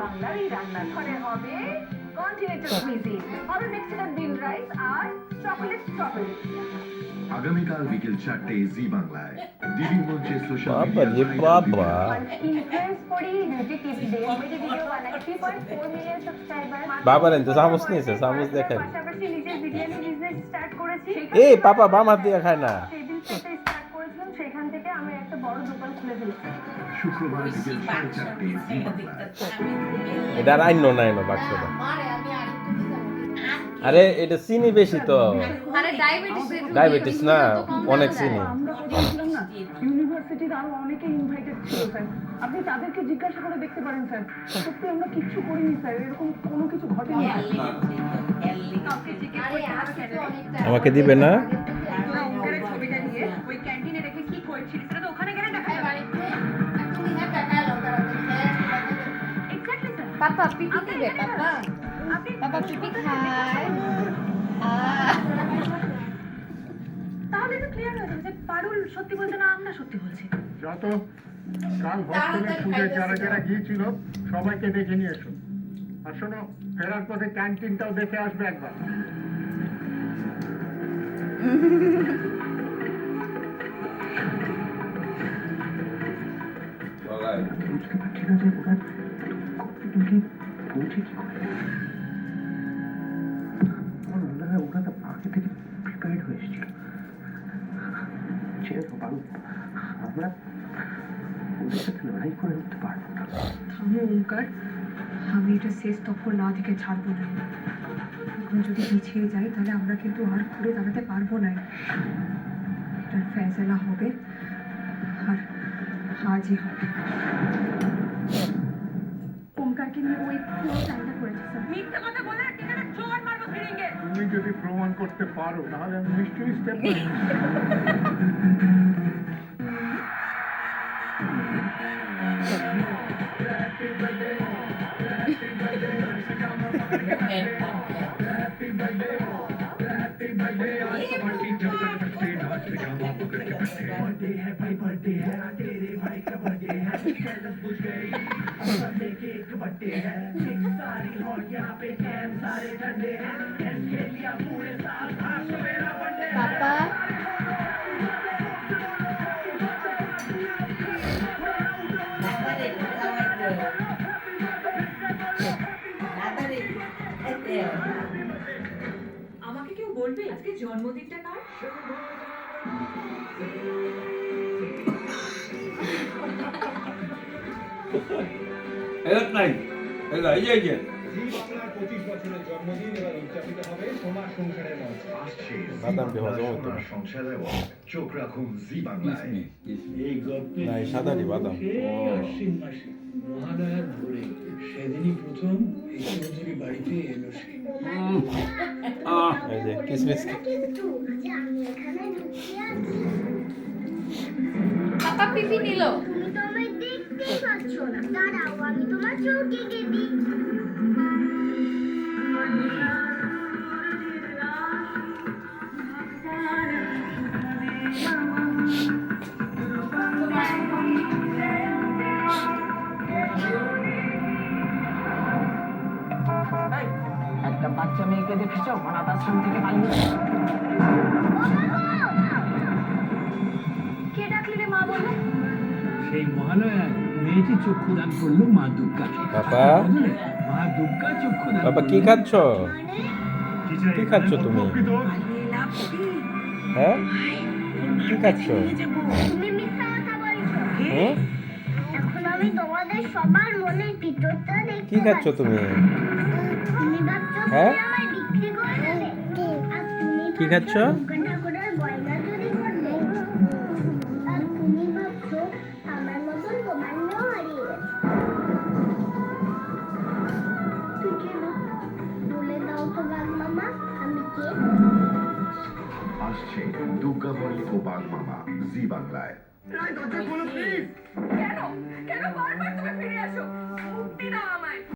বাংলার এই রান্নাঘরে হবে কন্টিনেন্টাল কুইজিন হবে মেক্সিকান বিন রাইস আর চকলেট স্ট্রবেরি আগামীকাল বিকেল চারটে জি বাংলায়। ডিবি মঞ্চে সোশ্যাল বাবা রে বাবা। ইনফ্লুয়েন্স করি নিজে টিভিতে কমেডি ভিডিও বানাই 3.4 মিলিয়ন সাবস্ক্রাইবার বাবা রেন তো চামচ নিয়েছে চামচ দেখেন পাশাপাশি নিজের বিরিয়ানি বিজনেস স্টার্ট করেছি। এ পাপা বাম হাত দিয়ে খায় না। একটা বড় দোকান খুলে ফেলেছি শুক্রবার বিকেল সাড়ে চারটে এটা আর আইন না এনো বাক্সটা আরে এটা চিনি বেশি তো। আরে ডায়াবেটিস ডায়াবেটিস না অনেক চিনি। আমরা ইউনিভার্সিটির আরও অনেকে ইনভাইটেড ছিল স্যার আপনি তাদেরকে জিজ্ঞাসা করে দেখতে পারেন স্যার সত্যি আমরা কিচ্ছু করিনি স্যার এরকম কোনো কিছু ঘটেনি। আমাকে দিবে না? পাপা পিপি দিবে পাপা? পাপা পিপি খায়। তাহলে তো ক্লিয়ার হয়ে যাবে যে পারুল সত্যি বলছে না আমরা সত্যি বলছি? যত কাল হস্টেলে পুজোয় যারা যারা গিয়েছিল সবাইকে দেখে নিয়ে এসো। আর শোনো ফেরার পথে ক্যান্টিনটাও দেখে আসবে একবার। ঠিক আছে। তুমি পৌঁছে কি করে? আমার ওরা তো আগে থেকে প্রিপেয়ার্ড হয়ে এসেছিল। ছেড়ে আমরা করে উঠতে পারব না। আমি এটা শেষ তক্কর না থেকে ছাড়বো না। এখন যদি পিছিয়ে যাই, তাহলে আমরা কিন্তু আর ঘুরে দাঁড়াতে পারব না। এটার ফেসলা হবে, আর আজই হবে। ওই পুরো প্ল্যানটা করেছে স্যার মিথ্যে কথা বলে এখানে চোর মারবো ফিরিঙ্গে তুমি যদি প্রমাণ করতে পারো তাহলে আমি নিশ্চয়ই স্টেপ পাপা আমাকে কেউ বলবে আজকে জন্মদিনটা কার এরকম নাই এই যে এই যে আসছে বাদাম কি হজম হতো না? সংসার এবং চোখ রাখুন জি বাংলায় কিসমিস কিসমিস এই গল্পে না এই সাদারি বাদাম আশ্বিন মাসে মহালয়ার ভোরে সেদিনই প্রথম এই চৌধুরী বাড়িতে এলো সে। আহ এই যে কিসমিস। কিন্তু যে আমি এখানে ঢুকে আছি পাপা পিপি নিল। দেখতেই না দাঁড়াও আমি তোমার চৌকি গিয়ে দিই? একটা বাচ্চা মেয়েকে দেখেছ? অনাথ আশ্রম থেকে পালিয়ে মেয়েটি চক্ষুদান করল মা দুর্গাকে। বাবা। মা দুর্গা চক্ষুদান বাবা কি খাচ্ছ? কি খাচ্ছ তুমি? হ্যাঁ? কি খাচ্ছ? দেখতে কি খাচ্ছ তুমি? তুমি হ্যাঁ? কি খাচ্ছ? ও বাঘ মামা জি বাংলায়। কেন? কেন বারবার তুমি ফিরে আসো? মুক্তি দাও আমায়।